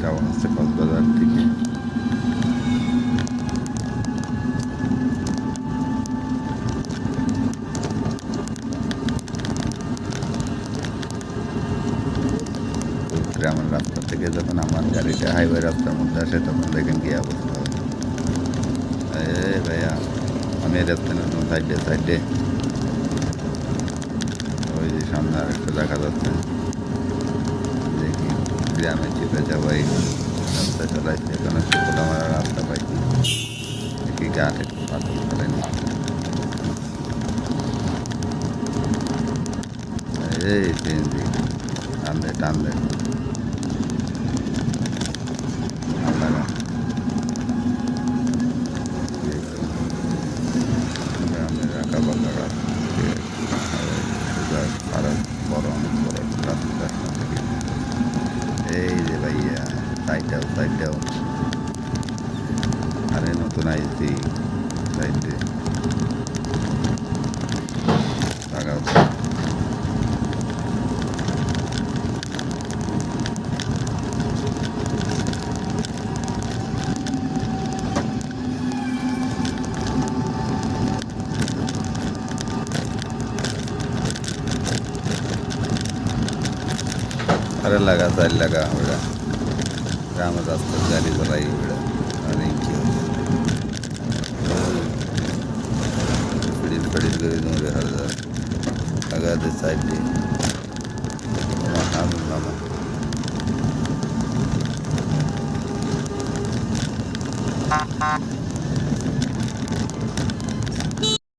কেমন হচ্ছে কক্সবাজার থেকে। গ্রামের রাস্তা থেকে যখন আমার গাড়িটা হাইওয়ে রাস্তার মধ্যে আসে, তখন দেখেন কি অবস্থা। ভাইয়া, আমি নতুন সাইডে সাইডে ওই সামনে আর একটা দেখা যাচ্ছে। গ্রামে চেপে যাওয়াই রাস্তা চালাইছে এখানে সকল আমার রাস্তা পাইছি একটি গাছ একটু পাথর ফেলেনি এই সিএনজি টান দে টান But yeah, I don't, I don't. I don't know tonight. The अरे लगा चालला लगा बघा रामच असतात झाली जरा वेळ पडीत पडीत गरीब नवरे हरदार लगा ते Ha ha.